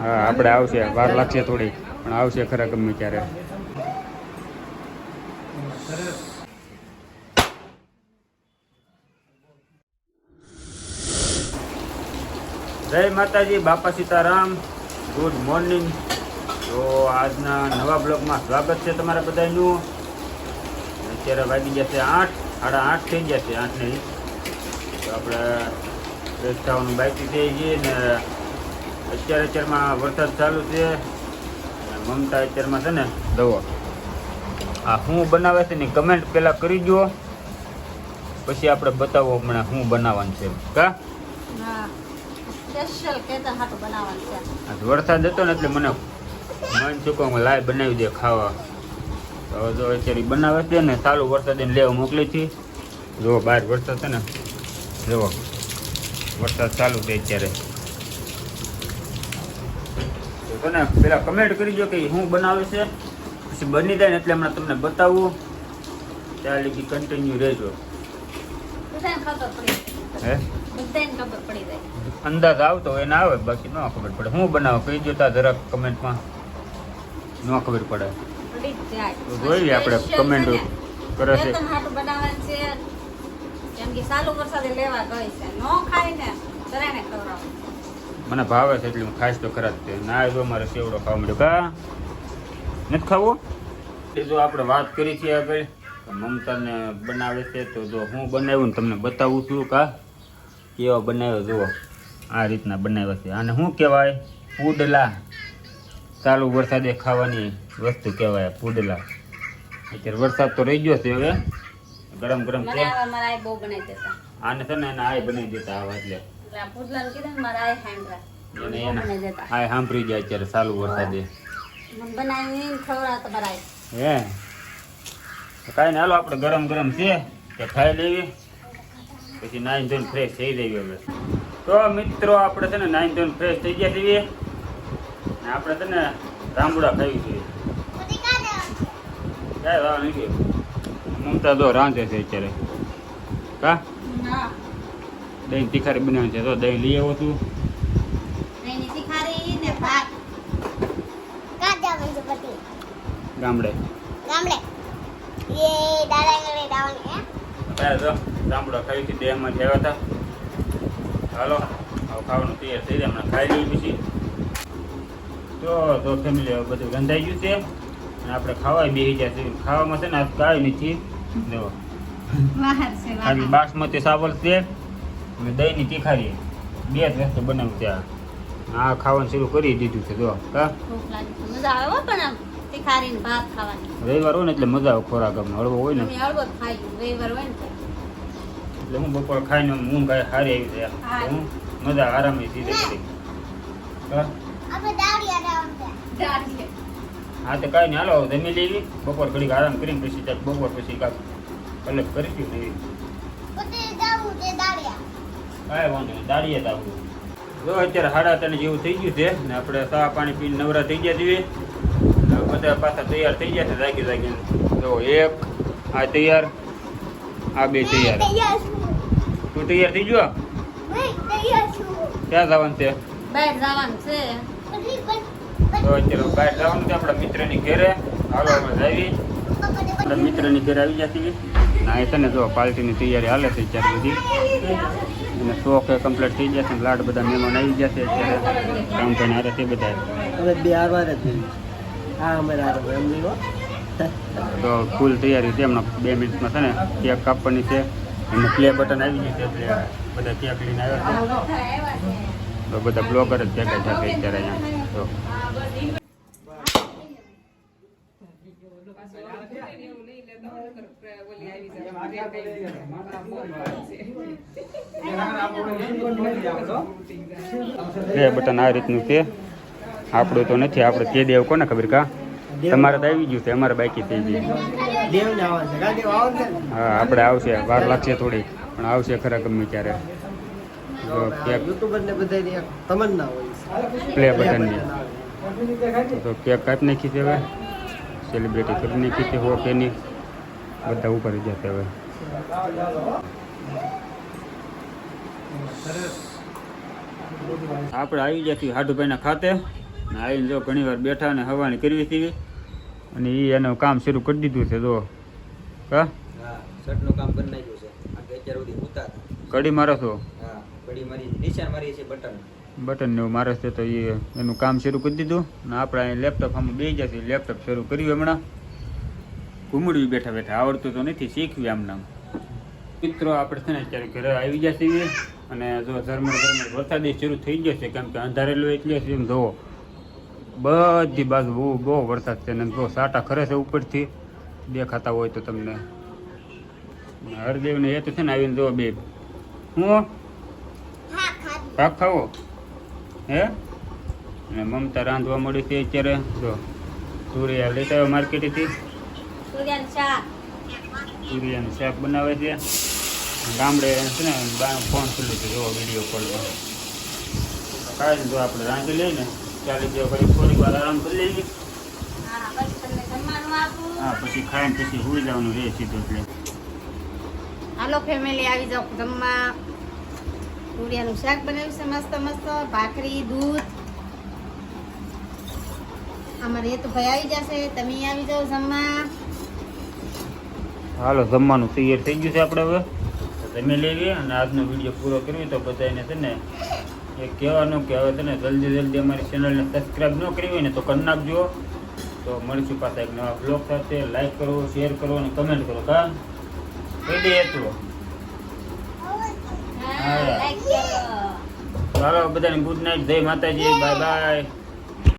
હા, આપણે આવશે. વાર લાગશે થોડી, પણ આવશે ખરા ગમે ત્યારે. જય માતાજી, બાપા સીતારામ. ગુડ મોર્નિંગ તો આજના નવા બ્લોગમાં સ્વાગત છે તમારા બધાનું. અત્યારે વાગી જશે આઠ, સાડા આઠ થઈ જશે આઠ નહીં. તો આપણે ફ્રેશ થવાનું બાકી થઈ ગઈ ને અત્યારે અત્યારમાં વરસાદ ચાલુ છે. મમતા અત્યારમાં છે ને દવો. આ શું બનાવે છે ને કમેન્ટ પહેલાં કરી જુઓ પછી આપણે બતાવો હમણાં શું બનાવવાનું છે કા? હા સ્પેશિયલ કેતન હાટું બનાવવાનું છે. આ વરસાદ હતો ને એટલે મને મન ચૂકવા લાય બનાવી દે ખાવા. તો હવે જો અત્યારે બનાવે છે ને ચાલુ વરસાદ એને લેવા મોકલી છે જો બહાર વરસાદ છે ને જુઓ વરસાદ ચાલુ છે અત્યારે. તને પેલા કમેન્ટ કરી દો કે શું બનાવે છે પછી બની જાય ને એટલે હમણાં તમને બતાવું. ત્યાં લીધી કન્ટિન્યુ રહેજો. બધાને ખબર પડી હે? બધાને ખબર પડી જાય. અંદાજ આવતો હોય ના આવે બાકી ન ખબર પડે. હું બનાવો? કહી દેતા જરાક કમેન્ટમાં ન ખબર પડે. તો જોઈએ આપણે ને. કરે છે. મને ભાવે છે એટલે હું ખાસ તો ખરા જ ના જો મારે સેવડો ખાવા મળ્યો કા? નથી ખાવો? એ જો આપણે વાત કરી છે આગળ મમતાને બનાવે છે, તો જો હું બનાવ્યું ને તમને બતાવું છું, કા? કેવા બનાવ્યો, જુઓ. આ રીતના બનાવ્યા છે. આને શું કહેવાય? પુડલા. ચાલુ વરસાદે ખાવાની વસ્તુ કહેવાય, પુડલા. અત્યારે વરસાદ તો રહી ગયો છે હવે. ગરમ ગરમ મને છે. આવા મારા બહુ બનાવી દેતા. આને છે ને આય બનાવી દેતા આવા એટલે. પૂતલાને કીધું મારા હાંડરા. એને બનાવી દેતા. આય સાંભળી જાય અત્યારે ચાલુ વરસાદે. બનાવીને ખવડાવતા તમારા હે? તો કાંઈ ને હાલો આપણે ગરમ ગરમ છે કે ખાઈ લેવી. પછી નાઈન ધોઈને ફ્રેશ થઈ જઈએ હવે. તો મિત્રો આપણે છે ને નાઈન ધોઈને ફ્રેશ થઈ ગયા છીએ. આપણે છે ને રામબુડા ખાવી જોઈએ ક્યાંય વાવ નહીં. ગયો મમતા તો રાંધે છે અત્યારે. કા? દહીં તીખારી બનાવે છે. તો દહીં લઈ આવો તું. ગામડે. ગામડે. એ દાદા ઘરે જવાનું હે? અત્યારે ગામડો ખાઈ થી દેહમાં આવ્યા હતા. હાલો હવે ખાવાનું તૈયાર થઈ જાય હમણાં ખાઈ લઈએ પછી. તો તો ફેમિલી બધું ગંધાઈ ગયું છે. અને આપણે ખાવાય બેસી ગયા છે ખાવામાં છે ને આજ કાંઈ નથી. જો. ખાલી બાસમતી ચાવલ છે અને દહીંની તીખારી. બે જ વસ્તુ બનાવ્યું ત્યાં આ. આ ખાવાનું શરૂ કરી દીધું છે જો. હો? રવિવાર હોય ને એટલે મજા આવે ખોરાક અમને હળવો હોય ને. અમે હળવો જ ખાઈ રવિવાર હોય ને તો. એટલે હું બપોર ખાઈને ઊંઘ કાંઈ સારી આવી જાય. હું. મજા આરામથી સીધે કરી હા આપણે દાડિયા જવાનું છે હા તો કાંઈ નહીં. હાલો જમી લેવી બપોર ઘડીક આરામ કરીને પછી ત્યાં બપોર પછી કાંક અલગ કરીશું દઉં દાડિયા કાંઈ વાંધો નહીં. દાડીએ જ આવવું જો અત્યારે સાડા ત્રણ જેવું થઈ ગયું છે ને આપણે સવા પાણી પીને નવરા થઈ ગયા છીએ. બધા પાછા તૈયાર થઈ ગયા છે જાગી જાગીને જો એક આ તૈયાર આ બે તૈયાર. તું તૈયાર થઈ ગયો? ભાઈ ક્યાં જવાનું છે? બહાર જવાનું છે. તો અત્યારે બહાર જવાનું છે આપણા મિત્રની ઘરે. હાલો અમે જઈએ આપણા મિત્રની ઘરે આવી ગયા છીએ. ના એ છે ને જો પાર્ટીની તૈયારી હાલે છે અત્યારે બધી. અને શોખ એ કમ્પ્લીટ થઈ ગયા છે ને લાડ બધા મહેમાન આવી ગયા છે અત્યારે. કામ કરીને હારે તે બધા. અમે બે આભાર જ જોઈએ હા અમે રાત એમ નહીં હો. તો ફૂલ તૈયારી છે હમણાં બે મિનિટમાં છે ને. કેક કાપવાની છે. અને પ્લે બટન આવી ગયું છે એટલે બધા કેક લઈને આવ્યા છે. તો બધા બ્લોગર જ ભેગા થયા છે અત્યારે અહીંયા. પ્લે બટન આ રીતનું છે આપણું તો નથી, આપણે તે દેવ કોને ખબર કા? તમારે તો આવી ગયું છે, અમારે બાકી થઈ ગયું. હા, આપણે આવશે, વાર લાગશે થોડી પણ આવશે ખરા ગમે ત્યારે. યુટ્યુબર ને બધાની તમન્ના હોય. પ્લે બટનની તો કેક કાપી નાખી છે હવે. સેલિબ્રિટી કરી નાખી છે, હોક એની બધા ઉપર જતા હવે. આપણે આવી ગયા છીએ હાડુભાઈના ખાતે. આવીને જો ઘણી વાર બેઠા અને હવાની કરવી હતી અને એ એનું કામ શરૂ કરી દીધું છે, જો. હા? શર્ટનું કામ કરી નાખ્યું છે કડી મારો છો? હા મારી, નિશાન મારી છે બટન. બટન ને એવું મારે છે તો એ એનું કામ શરૂ કરી દીધું. અને આપણે અહીં લેપટોપ આમ બે જશે લેપટોપ શરૂ કર્યું હમણાં. ઘૂમડવી બેઠા બેઠા. આવડતું તો નથી શીખવી આમ નામ મિત્રો આપણે છે ને અત્યારે ઘરે આવી ગયા છીએ. અને જો ઝરમર ઝરમર વરસાદ શરૂ થઈ ગયો છે કેમ કે અંધારેલું એટલે છે એમ જુઓ. બધી બાજુ બહુ બહુ વરસાદ છે ને બહુ સાટા ખરે છે ઉપરથી. દેખાતા હોય તો તમને. હરદેવને એ તો છે ને આવીને જો બે. હું? ભાગ ખાવો? હે? અને મમતા રાંધવા મળી છે અત્યારે. જો સૂર્યા લેતા આવ્યો માર્કેટથી. સૂર્યાનું શાક. બનાવે છે. ગામડે છે ને બા ફોન ખુલ્લું છે જોવો વીડિયો કોલમાં. કાંઈ જો આપણે રાંધી લઈએ ને ચાલી ગયો પછી થોડીક વાર આરામ કરી લઈએ. હા પછી ખાઈને પછી સુઈ જવાનું રહે સીધું એટલે. હાલો ફેમિલી આવી જાઓ જમવા. સૂર્યાનું શાક બનાવ્યું છે, મસ્ત મસ્ત. ભાખરી, દૂધ. અમારે એ તો ભાઈ આવી જશે, તમે આવી જાઓ જમવા. હાલો, જમવાનું તૈયાર થઈ ગયું છે આપણે હવે. તો જમી લેવી અને આજનો વીડિયો પૂરો કરવી તો બધાને છે ને એ કહેવાનું કે હવે તને જલ્દી જલ્દી અમારી ચેનલને સબસ્ક્રાઈબ ન કરી હોય ને તો કરી નાખજો. તો મળીશું પાછા એક નવા બ્લોગ સાથે. લાઈક કરો શેર કરો અને કમેન્ટ કરો, કા? કહી દે એટલું. હાલો બધાને ગુડ નાઇટ જય માતાજી. Bye bye